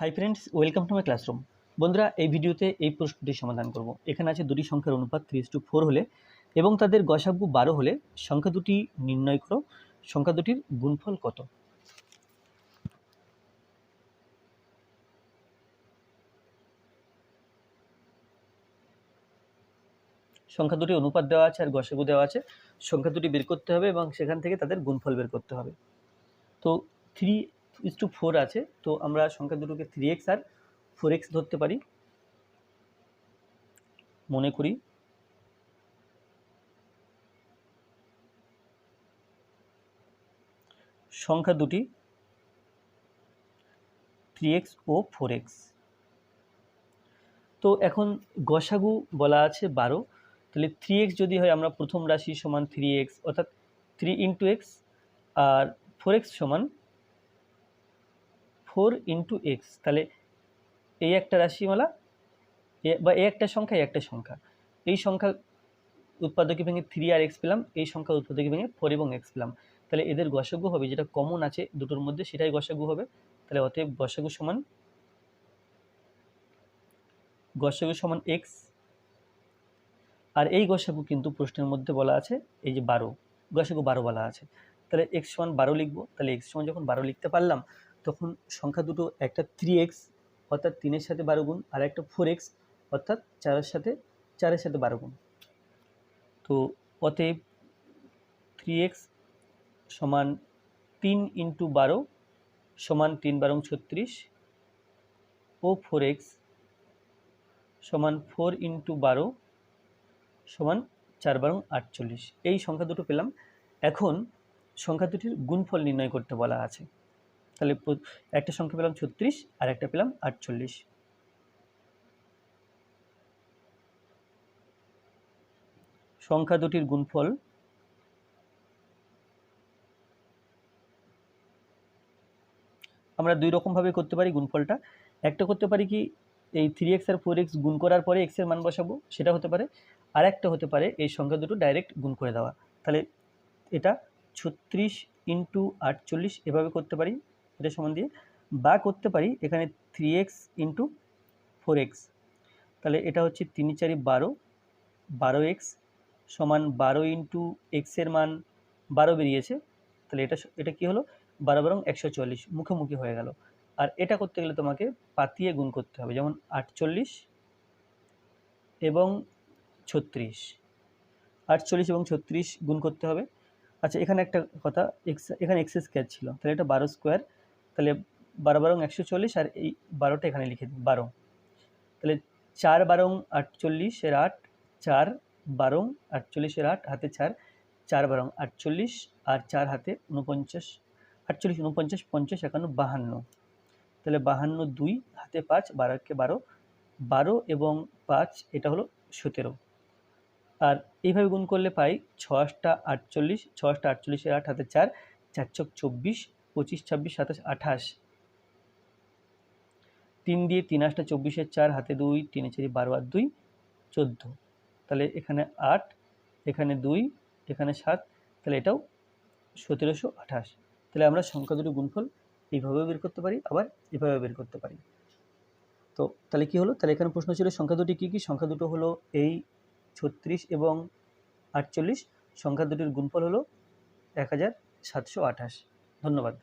Hi friends welcome to my classroom বন্ধুরা, এই ভিডিওতে এই প্রশ্নটি সমাধান করব। এখানে আছে দুটি সংখ্যার অনুপাত থ্রি টু ফোর হলে এবং তাদের গসাগু বারো হলে সংখ্যা দুটি নির্ণয় করো। সংখ্যা দুটির গুণফল কত? সংখ্যা দুটি অনুপাত দেওয়া আছে আর গসাগু দেওয়া আছে। সংখ্যা দুটি বের করতে হবে এবং সেখান থেকে তাদের গুণফল বের করতে হবে। তো থ্রি ইস টু ফোর আছে, তো আমরা সংখ্যা দুটোকে থ্রি এক্স আর ফোর এক্স ধরতে পারি। মনে করি। সংখ্যা দুটি থ্রি এক্স ও ফোর এক্স তো এখন গসাগু বলা আছে বারো। তাহলে থ্রি এক্স যদি হয়, আমরা প্রথম রাশি সমান থ্রি এক্স অর্থাৎ থ্রি ইন্টু এক্স আর ফোর এক্স সমান ফোর ইন্টু এক্স। তাহলে এই একটা রাশিমালা বা এই একটা সংখ্যা এই একটা সংখ্যা। এই সংখ্যা উৎপাদকে ভেঙে থ্রি আর এক্স পেলাম, এই সংখ্যা উৎপাদকে ভেঙে ফোর এবং এক্স পেলাম। তাহলে এদের গসাগু হবে, যেটা কমন আছে দুটোর মধ্যে, সেটাই গসাগু হবে। তাহলে অতএব গসাগু সমান গসাগু সমান এক্স। আর এই গসাগু কিন্তু প্রশ্নের মধ্যে বলা আছে, এই যে বারো, গসাগু বারো বলা আছে। তাহলে এক্স সমান বারো লিখব, তাহলে এক্স সমান যখন বারো লিখতে পারলাম তখন সংখ্যা দুটো, একটা থ্রি এক্স অর্থাৎ তিনের সাথে বারো গুণ, আর একটা ফোর এক্স অর্থাৎ চারের সাথে চারের সাথে বারো গুণ। তো অতএব থ্রি এক্স সমান তিন ইন্টু বারো সমান তিন বারং ছত্রিশ, ও ফোর এক্স সমান ফোর ইন্টু বারো সমান চার বারং আটচল্লিশ। এই সংখ্যা দুটো পেলাম। এখন সংখ্যা দুটির গুণফল নির্ণয় করতে বলা আছে। তাহলে একটা সংখ্যা পেলাম ছত্রিশ, আর একটা পেলাম আটচল্লিশ। সংখ্যা দুটির গুণফল আমরা দুই রকমভাবে করতে পারি গুণফলটা। একটা করতে পারি কি, এই থ্রি এক্স আর ফোর এক্স গুণ করার পরে এক্সের মান বসাবো, সেটা হতে পারে। আর একটা হতে পারে এই সংখ্যা দুটো ডাইরেক্ট গুণ করে দেওয়া। তাহলে এটা ছত্রিশ ইন্টু আটচল্লিশ এভাবে করতে পারি। এটা সমান দিয়ে বা করতে পারি এখানে three X into four X তাহলে এটা হচ্ছে তিন চারি বারো বারো এক্স সমান বারো ইন্টু এক্সের মান বারো বেরিয়েছে। তাহলে এটা এটা কি হলো? বারো বারং একশো চল্লিশ মুখোমুখি হয়ে গেল। আর এটা করতে গেলে তোমাকে পাতিয়ে গুণ করতে হবে, যেমন আটচল্লিশ এবং ছত্রিশ। আটচল্লিশ এবং ছত্রিশ গুণ করতে হবে। আচ্ছা এখানে একটা কথা, এক্স এখানে এক্স স্কোয়ার ছিল। তাহলে এটা বারো স্কোয়ার তাহলে বারো বারং একশো চল্লিশ আর এই বারোটা এখানে লিখে দিই বারো। তাহলে চার বারং আটচল্লিশের আট, চার বারং আটচল্লিশের আট, হাতে চার চার বারং আটচল্লিশ আর চার হাতে উনপঞ্চাশ আটচল্লিশ উনপঞ্চাশ পঞ্চাশ, একান্ন, বাহান্ন। তাহলে বাহান্ন, দুই, হাতে পাঁচ বারোকে বারো বারো এবং পাঁচ, এটা হলো সতেরো। আর এইভাবে গুণ করলে পাই ছটা আটচল্লিশ ছটা আটচল্লিশের আট, হাতে চার চার চক চব্বিশ পঁচিশ, ছাব্বিশ, সাতাশ, আঠাশ। তিন দিয়ে তিন আটটা চব্বিশের চার, হাতে দুই তিনে চারি বারো আর দুই, চোদ্দ। তাহলে এখানে আট, এখানে দুই, এখানে সাত, তাহলে এটাও সতেরোশো আঠাশ। তাহলে আমরা সংখ্যা দুটো গুণফল এইভাবেও বের করতে পারি, আবার এভাবেও বের করতে পারি। তো তাহলে কি হলো? তাহলে এখানে প্রশ্ন ছিল, সংখ্যা দুটি কী কী? সংখ্যা দুটো হলো এই ছত্রিশ এবং আটচল্লিশ। সংখ্যা দুটির গুণফল হলো এক হাজার সাতশো আঠাশ। ধন্যবাদ।